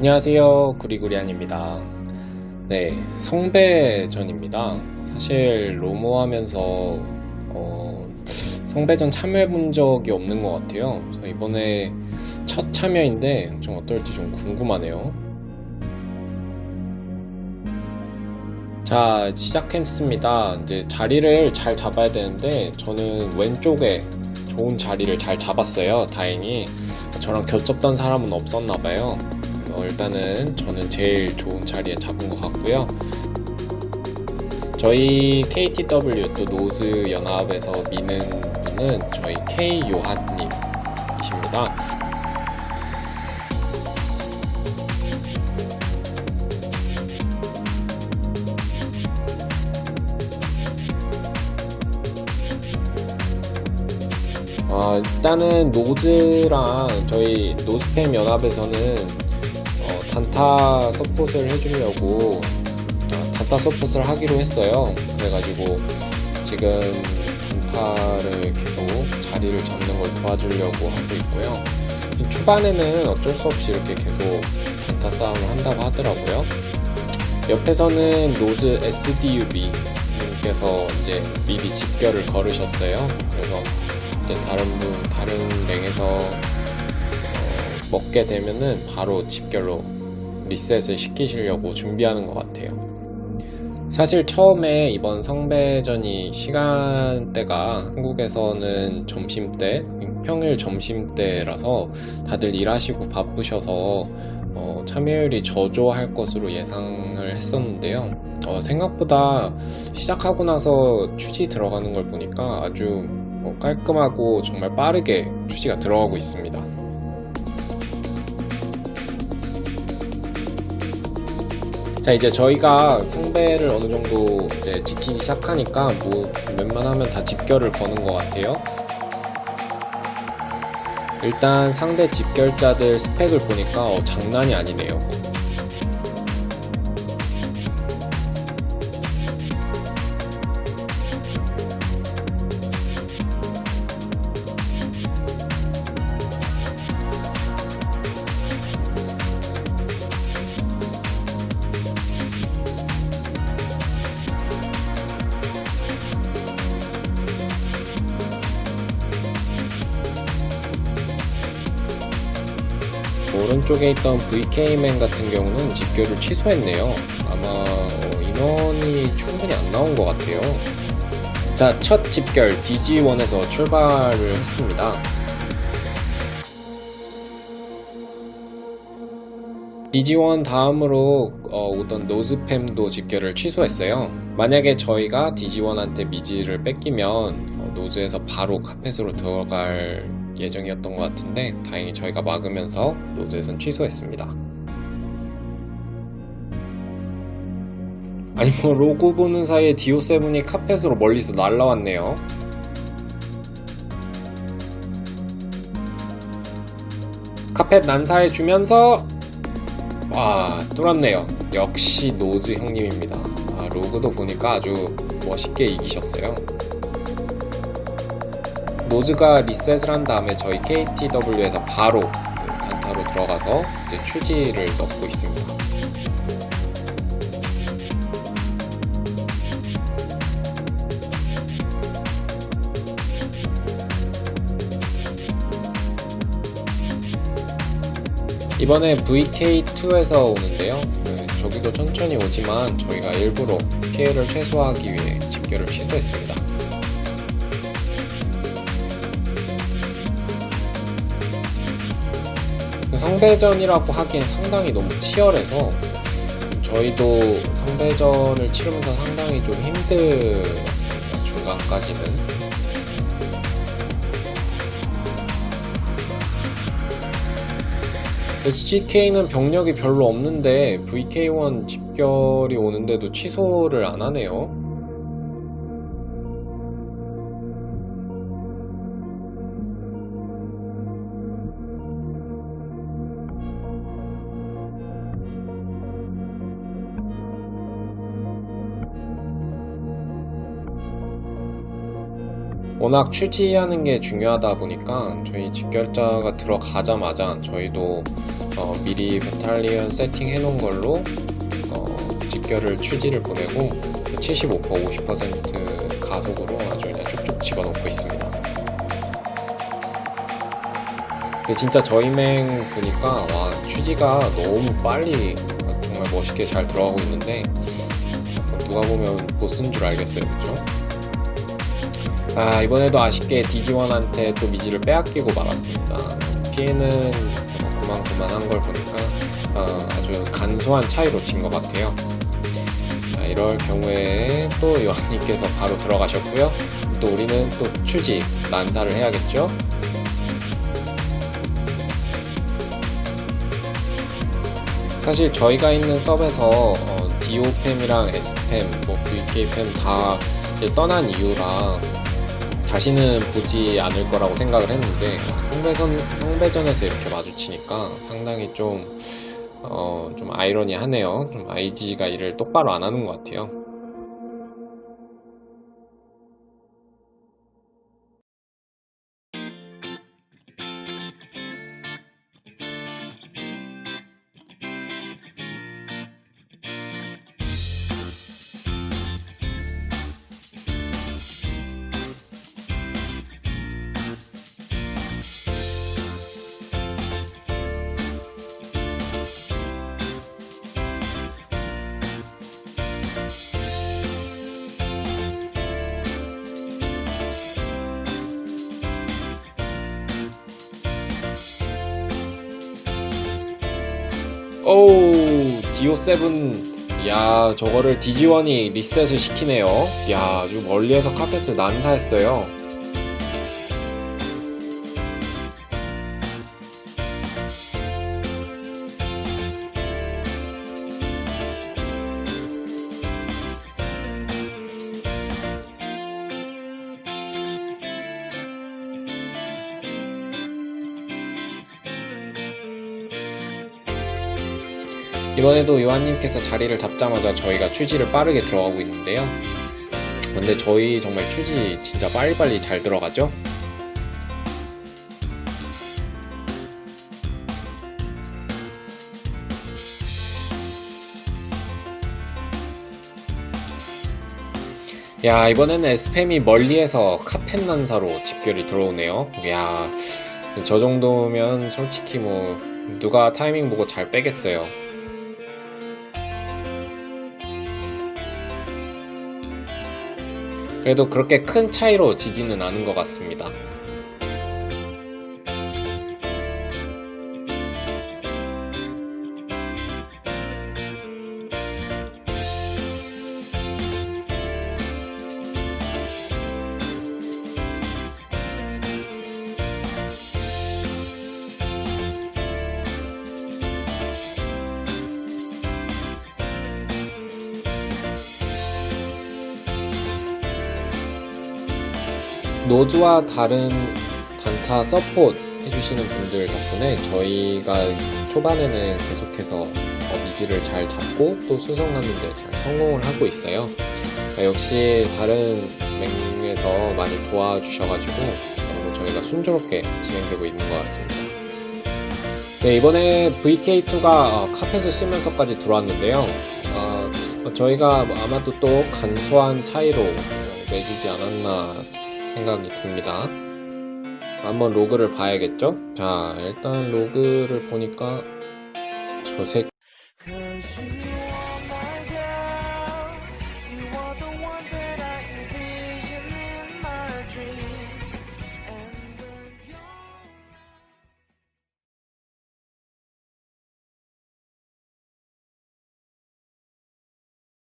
안녕하세요. 구리구리안입니다. 네 성배전입니다. 사실 로모 하면서 어, 성배전 참여해 본 적이 없는 것 같아요. 그래서 이번에 첫 참여인데 좀 어떨지 좀 궁금하네요. 자 시작했습니다. 이제 자리를 잘 잡아야 되는데 저는 왼쪽에 좋은 자리를 잘 잡았어요. 다행히. 저랑 겹쳤던 사람은 없었나봐요 어, 일단은 저는 제일 좋은 자리에 잡은 것 같고요. 저희 KTW 또 노즈 연합에서 미는 분은 저희 K 요한님이십니다. 아, 일단은 노즈랑 저희 노스팸 연합에서는 어, 단타 서폿을 해주려고 어, 단타 서폿을 하기로 했어요. 그래가지고 지금 단타를 계속 자리를 잡는 걸 도와주려고 하고 있고요. 초반에는 어쩔 수 없이 이렇게 계속 단타 싸움을 한다고 하더라고요. 옆에서는 노즈 SDUB 님께서 이제 미리 집결을 걸으셨어요. 그래서 이제 다른 분 다른 랭에서 어, 먹게 되면은 바로 집결로 리셋을 시키시려고 준비하는 것 같아요. 사실 처음에 이번 성배전이 시간대가 한국에서는 점심때, 평일 점심때라서 다들 일하시고 바쁘셔서 어, 참여율이 저조할 것으로 예상을 했었는데요. 어, 생각보다 시작하고 나서 취지 들어가는 걸 보니까 아주 어, 깔끔하고 정말 빠르게 취지가 들어가고 있습니다. 자 이제 저희가 성배를 어느 정도 이제 지키기 시작하니까 뭐 웬만하면 다 집결을 거는 것 같아요. 일단 상대 집결자들 스펙을 보니까 어, 장난이 아니네요. 오른쪽에 있던 VK맨 같은 경우는 집결을 취소했네요. 아마 어, 인원이 충분히 안 나온 것 같아요. 자, 첫 집결 DG1에서 출발을 했습니다. DG1 다음으로 어, 오던 노즈팸도 집결을 취소했어요. 만약에 저희가 DG1한테 미지를 뺏기면 어, 노즈에서 바로 카펫으로 들어갈 예정이었던 것 같은데 다행히 저희가 막으면서 노즈에선 취소했습니다. 아니 뭐 로고 보는 사이에 디오7이 카펫으로 멀리서 날라왔네요. 카펫 난사해 주면서 와 뚫었네요. 역시 노즈 형님입니다. 아, 로그도 보니까 아주 멋있게 이기셨어요. 노즈가 리셋을 한 다음에 저희 KTW에서 바로 단타로 들어가서 이제 추지를 넣고 있습니다. 이번에 VK2에서 오는데요. 네, 저기도 천천히 오지만 저희가 일부러 피해를 최소화하기 위해 집결을 취소했습니다. 상대전이라고 하기엔 상당히 너무 치열해서 저희도 상대전을 치르면서 상당히 좀 힘들었습니다. 중간까지는. SGK는 병력이 별로 없는데 VK1 집결이 오는데도 취소를 안 하네요. 워낙 추지하는 게 중요하다 보니까 저희 직결자가 들어가자마자 저희도 어, 미리 베탈리언 세팅해 놓은 걸로 어, 직결을 추지를 보내고 75% 50% 가속으로 아주 그냥 쭉쭉 집어넣고 있습니다. 근데 진짜 저희맹 보니까 와 취지가 너무 빨리 정말 멋있게 잘 들어가고 있는데 누가 보면 보스인 줄 알겠어요 그죠? 아 이번에도 아쉽게 디지원한테 또 미지를 빼앗기고 말았습니다. 피해는 그만그만한 걸 보니까 어, 아주 간소한 차이로 진 것 같아요. 자, 이럴 경우에 또 요한님께서 바로 들어가셨고요. 또 우리는 또 추지 난사를 해야겠죠? 사실 저희가 있는 섭에서 어, DO팸이랑 S팸, 뭐 VK팸 다 떠난 이유라 다시는 보지 않을 거라고 생각을 했는데 상대선, 상대전에서 이렇게 마주치니까 상당히 좀, 어, 좀 아이러니하네요. 좀 IG가 일을 똑바로 안 하는 것 같아요. 오우 디오7 야 저거를 디지원이 리셋을 시키네요. 야 아주 멀리에서 카펫을 난사했어요 이번에도 요한님께서 자리를 잡자마자 저희가 추지를 빠르게 들어가고 있는데요. 근데 저희 정말 추지 진짜 빨리빨리 잘 들어가죠? 야 이번에는 스팸이 멀리에서 카펫 난사로 집결이 들어오네요. 야 저 정도면 솔직히 뭐 누가 타이밍 보고 잘 빼겠어요 그래도 그렇게 큰 차이로 지지는 않은 것 같습니다. 노즈와 다른 단타 서포트 해주시는 분들 덕분에 저희가 초반에는 계속해서 어, 미지를 잘 잡고 또 수성하는데 잘 성공을 하고 있어요. 그러니까 역시 다른 맹에서 많이 도와주셔가지고 너무 저희가 순조롭게 진행되고 있는 것 같습니다. 네, 이번에 VK2가 카펫을 쓰면서까지 들어왔는데요. 어, 저희가 아마도 또 간소한 차이로 어, 내주지 않았나 생각이 듭니다. 한번 로그를 봐야겠죠? 자, 일단 로그를 보니까 저 새,